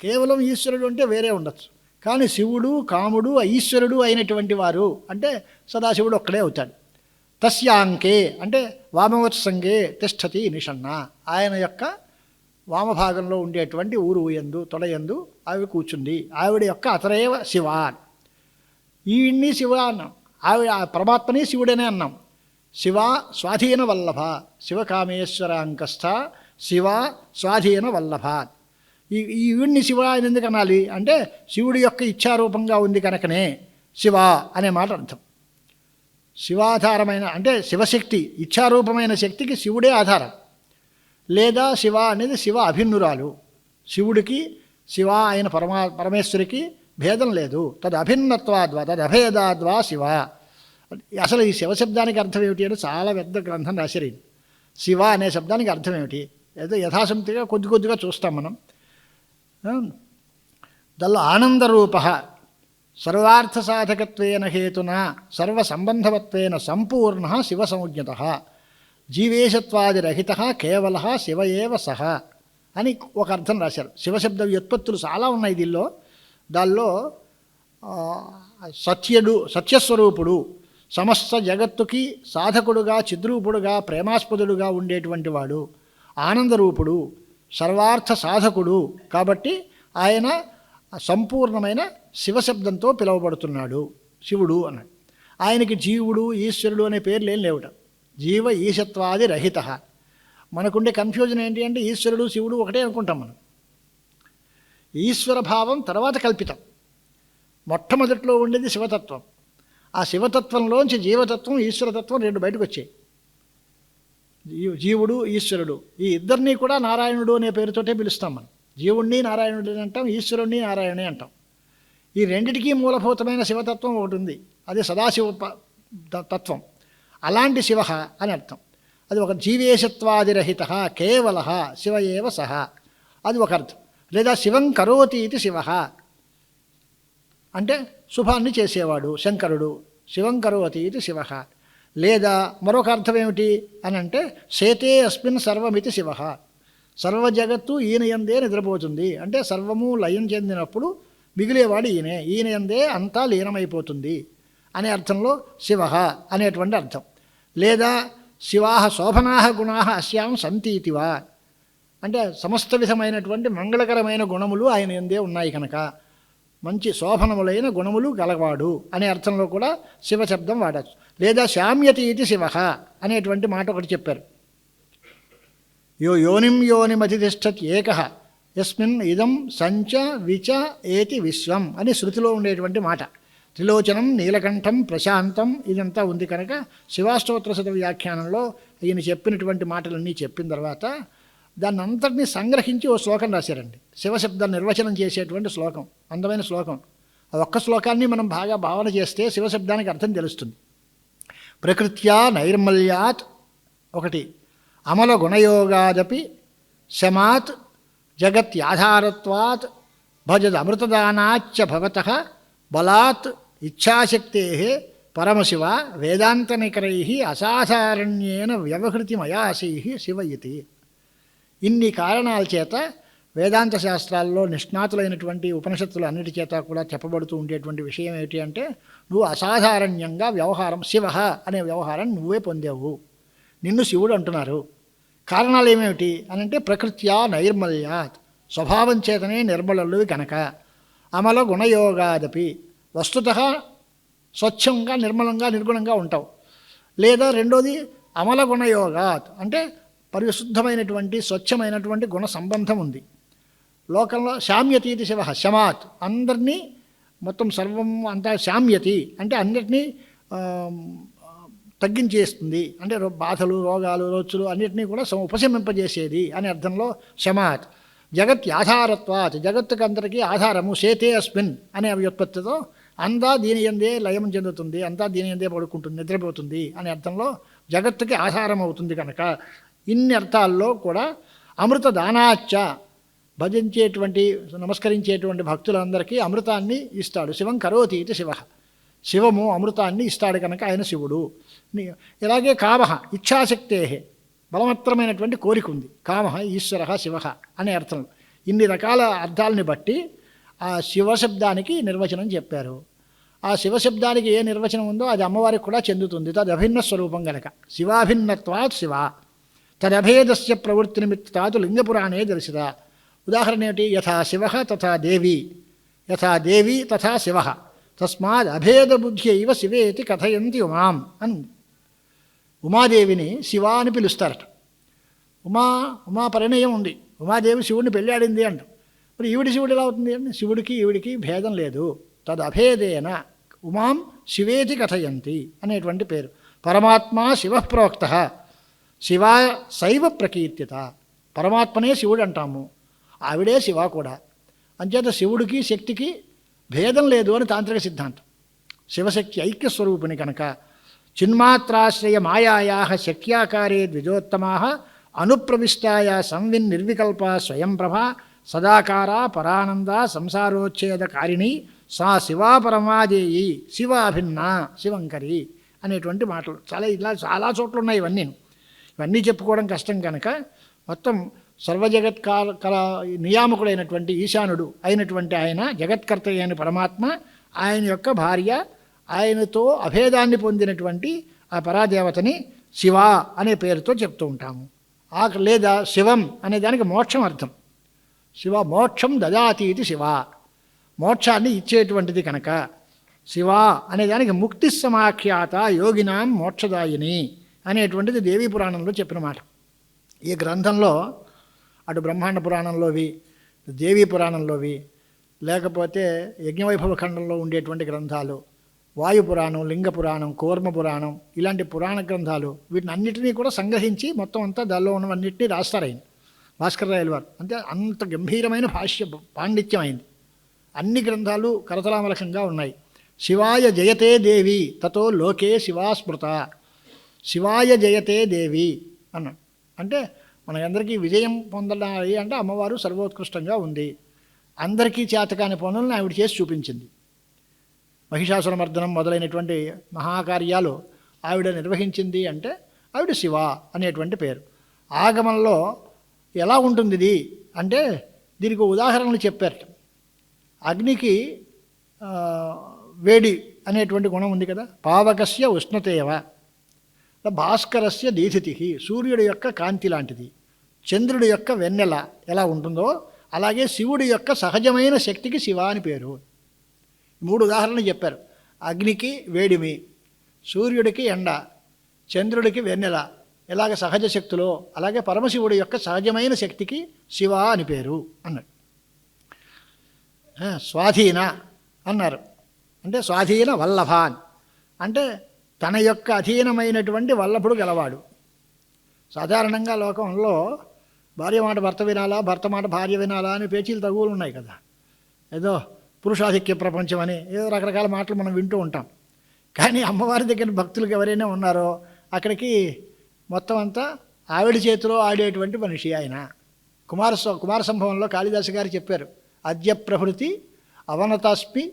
కేవలం ఈశ్వరుడు అంటే వేరే ఉండొచ్చు. కానీ శివుడు కాముడు ఈశ్వరుడు అయినటువంటి వారు అంటే సదాశివుడు ఒక్కడే అవుతాడు. తస్యాంకే అంటే వామవత్సంగే తిష్టతి నిషన్న. ఆయన యొక్క వామభాగంలో ఉండేటువంటి ఊరు ఎందు తొలయందు ఆవిడ కూర్చుంది. ఆవిడ యొక్క అతరేవ శివ ఈవిడ్ని శివ అన్నాం. ఆవిడ ఆ పరమాత్మని శివుడనే అన్నాం. శివ స్వాధీన వల్లభ శివకామేశ్వరాంకస్థ శివ స్వాధీన వల్లభ. ఈ ఈవిడ్ని శివ అని ఎందుకు అనాలి? అంటే శివుడి యొక్క ఇచ్ఛారూపంగా ఉంది కనుకనే శివ అనే మాట అర్థం. శివాధారమైన అంటే శివశక్తి ఇచ్ఛారూపమైన శక్తికి శివుడే ఆధారం. లేదా శివ అనేది శివ అభిన్నురాలు. శివుడికి శివ అయిన పరమా పరమేశ్వరికి భేదం లేదు. తద్ అభిన్నత్వాద్వా తద్ అభేదాద్వా శివ. అసలు ఈ శివశబ్దానికి అర్థం ఏమిటి అంటే చాలా పెద్ద గ్రంథం రాశారు శివ అనే శబ్దానికి అర్థం ఏమిటి? ఏదో యథాసంతిగా కొద్ది కొద్దిగా చూస్తాం మనం. దల్ ఆనందరూప సర్వార్థ సాధకత్వేన హేతున సర్వసంబంధవత్వేన సంపూర్ణ శివ సంజ్ఞత జీవేశత్వాదిరహిత కేవల శివ ఏవ సహ అని ఒక అర్థం రాశారు. శివశబ్ద వ్యుత్పత్తులు చాలా ఉన్నాయి దీనిలో. దానిలో సత్యుడు సత్యస్వరూపుడు సమస్త జగత్తుకి సాధకుడుగా చిద్రూపుడుగా ప్రేమాస్పదుడుగా ఉండేటువంటి వాడు ఆనందరూపుడు సర్వార్థ సాధకుడు కాబట్టి ఆయన సంపూర్ణమైన శివశబ్దంతో పిలువబడుతున్నాడు. శివుడు అన్నాడు. ఆయనకి జీవుడు ఈశ్వరుడు అనే పేర్లు ఏం లేవుట. జీవ ఈశత్వాది రహిత. మనకుండే కన్ఫ్యూజన్ ఏంటి అంటే ఈశ్వరుడు శివుడు ఒకటే అనుకుంటాం మనం. ఈశ్వర భావం తర్వాత కల్పితం. మొట్టమొదట్లో ఉండేది శివతత్వం. ఆ శివతత్వంలోంచి జీవతత్వం ఈశ్వరతత్వం రెండు బయటకు వచ్చాయి. జీవుడు ఈశ్వరుడు. ఈ ఇద్దరిని కూడా నారాయణుడు అనే పేరుతోటే పిలుస్తాం మనం. జీవుణ్ణి నారాయణుడు అని అంటాం ఈశ్వరుణ్ణి నారాయణి అంటాం. ఈ రెండిటికీ మూలభూతమైన శివతత్వం ఒకటి ఉంది. అది సదాశివ త- తత్వం. అలాంటి శివ అని అర్థం. అది ఒక జీవేశత్వాదిరహిత కేవల శివ ఏవ సహ. అది ఒక అర్థం. లేదా శివం కరోతి ఇది శివ. అంటే శుభాన్ని చేసేవాడు శంకరుడు. శివం కరోతి ఇది శివ. లేదా మరొక అర్థం ఏమిటి అని అంటే సేతే అస్మిన్ సర్వమితి శివ. సర్వ జగత్తు ఈయన ఎందే నిద్రపోతుంది. అంటే సర్వము లయం చెందినప్పుడు మిగిలేవాడు ఈయనే. ఈయన ఎందే అంతా లీనమైపోతుంది అనే అర్థంలో శివ అనేటువంటి అర్థం. లేదా శివాహ శోభనా గుణా అస్యాం సంతీతివా అంటే సమస్త విధమైనటువంటి మంగళకరమైన గుణములు ఆయన ఎందే ఉన్నాయి కనుక. మంచి శోభనములైన గుణములు గలవాడు అనే అర్థంలో కూడా శివ శబ్దం వాడచ్చు. లేదా శామ్యతి ఇది శివ అనేటువంటి మాట ఒకటి చెప్పారు. యో యోనిం యోనిమతిష్టత్ ఏక యస్మిన్ ఇదం సంచ విచ ఏతి విశ్వం అని శృతిలో ఉండేటువంటి మాట. త్రిలోచనం నీలకంఠం ప్రశాంతం ఇదంతా ఉంది కనుక శివాష్టోత్తర శత వ్యాఖ్యానంలో ఈయన చెప్పినటువంటి మాటలన్నీ చెప్పిన తర్వాత దాన్ని అంతటినీ సంగ్రహించి ఓ శ్లోకం రాశారండి. శివశబ్దం నిర్వచనం చేసేటువంటి శ్లోకం అందమైన శ్లోకం. ఆ ఒక్క శ్లోకాన్ని మనం బాగా భావన చేస్తే శివశబ్దానికి అర్థం తెలుస్తుంది. ప్రకృత్యా నైర్మల్యాత్ ఒకటి అమల గుణయోగాదపి శమాత్ జగత్యాధారత్వాత్ భజద్ అమృతదానాచ్చ భవత బలాత్ ఇచ్ఛాశక్తే పరమశివ వేదాంతనికరై అసాధారణ్యేన వ్యవహృతిమయాసై శివ ఇతి ఇన్ని కారణాల చేత వేదాంత శాస్త్రాల్లో నిష్ణాతులైనటువంటి ఉపనిషత్తులు అన్నిటి చేత కూడా చెప్పబడుతూ ఉండేటువంటి విషయం ఏమిటి అంటే నువ్వు అసాధారణ్యంగా వ్యవహారం శివ అనే వ్యవహారం నువ్వే పొందావు. నిన్ను శివుడు అంటున్నారు. కారణాలు ఏమేమిటి? అని అంటే ప్రకృత్యా నైర్మల్యాత్. స్వభావం చేతనే నిర్మలలు కనుక అమల గుణయోగాదపి. వస్తుత స్వచ్ఛంగా నిర్మలంగా నిర్గుణంగా ఉంటావు. లేదా రెండోది అమల గుణయోగాత్. అంటే పరిశుద్ధమైనటువంటి స్వచ్ఛమైనటువంటి గుణ సంబంధం ఉంది. లోకంలో శామ్యతీతి శివ శమాత్. అందరినీ మొత్తం సర్వం అంతా శామ్యతి. అంటే అన్నిటినీ తగ్గించేస్తుంది. అంటే రో- బాధలు రోగాలు రోచులు అన్నిటినీ కూడా సం- ఉపశమింపజేసేది అనే అర్థంలో శమాత్. జగత్ ఆధారత్వాత్. జగత్తుకు అందరికీ ఆధారము. సేతే అస్మిన్ అనే వ్యుత్పత్తితో అంతా దీని ఎందే లయం చెందుతుంది. అంతా దీని ఎందే పడుకుంటుంది నిద్రపోతుంది అనే అర్థంలో జగత్తుకి ఆధారం అవుతుంది కనుక. ఇన్ని అర్థాల్లో కూడా అమృత దానాచ్చ భజించేటువంటి నమస్కరించేటువంటి భక్తులందరికీ అమృతాన్ని ఇస్తాడు. శివం కరోతి ఇది శివ. శివము అమృతాన్ని ఇస్తాడు కనుక ఆయన శివుడు. ఇలాగే కామహ ఇచ్ఛాశక్తే బలవత్తరమైనటువంటి కోరిక ఉంది కామహ ఈశ్వర శివ అనే అర్థం. ఇన్ని రకాల అర్థాలని బట్టి ఆ శివశబ్దానికి నిర్వచనం చెప్పారు. ఆ శివశబ్దానికి ఏ నిర్వచనం ఉందో అది అమ్మవారికి కూడా చెందుతుంది. తది అభిన్న స్వరూపం గనక. శివాభిన్నత్వాత్ శివ. తదభేదస్య ప్రవృత్తి నిమిత్తాదు లింగపురాణే దర్శిత. ఉదాహరణ ఏమిటి యథా శివ తథా దేవి. యథా దేవి తథా శివ. తస్మాత్ అభేద బుద్ధి ఇవ శివేతి కథయంతి ఉమాం అని. ఉమాదేవిని శివ అని పిలుస్తారట. ఉమా ఉమా పరిణయం ఉంది. ఉమాదేవి శివుడిని పెళ్ళాడింది అంట. మరి ఈవిడి శివుడు ఎలా అవుతుంది? అంటే శివుడికి ఈవిడికి భేదం లేదు. తద్ అభేదేన ఉమాం శివేతి కథయంతి అనేటువంటి పేరు. పరమాత్మ శివ ప్రోక్త. శివ శైవ ప్రకీర్తిత. పరమాత్మనే శివుడు అంటాము. ఆవిడే శివ కూడా. అంచేత శివుడికి శక్తికి భేదం లేదు అని తాంత్రిక సిద్ధాంతం. శివశక్తి ఐక్యస్వరూపిణి కనుక చిన్మాత్రాశ్రయ మాయాయా శక్యాకారే ద్విజోత్తమా అనుప్రవిష్టాయ సంవిన్ నిర్వికల్ప స్వయం ప్రభ సదాకార పరానంద సంసారోచ్ఛేదకారిణి సా శివా పరమాదేయి శివాభిన్న శివంకరి అనేటువంటి మాటలు. చాలా ఇలా చాలా చోట్ల ఉన్నాయి ఇవన్నీ ఇవన్నీ చెప్పుకోవడం కష్టం కనుక మొత్తం సర్వజగత్ కాల కల నియామకుడైనటువంటి ఈశానుడు అయినటువంటి ఆయన జగత్కర్త అయిన పరమాత్మ ఆయన యొక్క భార్య ఆయనతో అభేదాన్ని పొందినటువంటి ఆ పరాదేవతని శివ అనే పేరుతో చెప్తూ ఉంటాము. ఆ లేదా శివం అనే దానికి మోక్షం అర్థం. శివ మోక్షం దదాతి ఇది శివ. మోక్షాన్ని ఇచ్చేటువంటిది కనుక శివ అనే దానికి ముక్తి సమాఖ్యాత యోగినాం మోక్షదాయిని. అనేటువంటిది దేవీ పురాణంలో చెప్పిన మాట. ఈ గ్రంథంలో అటు బ్రహ్మాండ పురాణంలోవి దేవీ పురాణంలోవి లేకపోతే యజ్ఞవైభవ ఖండంలో ఉండేటువంటి గ్రంథాలు వాయు పురాణం లింగ పురాణం కూర్మ పురాణం ఇలాంటి పురాణ గ్రంథాలు వీటిని అన్నిటినీ కూడా సంగ్రహించి మొత్తం అంతా దానిలో ఉన్నవన్నింటినీ రాస్తారు ఆయన భాస్కర్ రాయల వారు. అంటే అంత గంభీరమైన భాష్య పాండిత్యం అయింది అన్ని గ్రంథాలు కరతలామలకంగా ఉన్నాయి. శివాయ జయతే దేవి తతో లోకే శివా స్మృత శివాయ జయతే దేవి అన్నాడు. అంటే మనకందరికీ విజయం పొందాలి అంటే అమ్మవారు సర్వోత్కృష్టంగా ఉంది. అందరికీ చేతకాని పనులను ఆవిడ చేసి చూపించింది. మహిషాసురమర్దనం మొదలైనటువంటి మహాకార్యాలు ఆవిడ నిర్వహించింది అంటే ఆవిడ శివ అనేటువంటి పేరు. ఆగమంలో ఎలా ఉంటుంది ఇది అంటే దీనికి ఉదాహరణలు చెప్పారు. అగ్నికి వేడి అనేటువంటి గుణం ఉంది కదా. పావకస్య ఉష్ణతేవ. భాస్కరస్య దీధితి సూర్యుడి యొక్క కాంతి లాంటిది. చంద్రుడి యొక్క వెన్నెల ఎలా ఉంటుందో అలాగే శివుడి యొక్క సహజమైన శక్తికి శివ అని పేరు. మూడు ఉదాహరణలు చెప్పారు. అగ్నికి వేడిమి సూర్యుడికి ఎండ చంద్రుడికి వెన్నెల ఇలాగ సహజ శక్తులో అలాగే పరమశివుడి యొక్క సహజమైన శక్తికి శివ అని పేరు అన్నాడు. స్వాధీన అన్నారు. అంటే స్వాధీన వల్లభాన్. అంటే తన యొక్క అధీనమైనటువంటి వల్లభుడు గలవాడు. సాధారణంగా లోకంలో భార్య మాట భర్త వినాలా భర్త మాట భార్య వినాలా అని పేచీలు తగువులు ఉన్నాయి కదా. ఏదో పురుషాధిక్య ప్రపంచం అని ఏదో రకరకాల మాటలు మనం వింటూ ఉంటాం. కానీ అమ్మవారి దగ్గర భక్తులకు ఎవరైనా ఉన్నారో అక్కడికి మొత్తం అంతా ఆవిడ చేతిలో ఆడేటువంటి మనిషి ఆయన. కుమార కుమార సంభవంలో కాళిదాసు గారు చెప్పారు అద్య ప్రభృతి అవనతాస్మి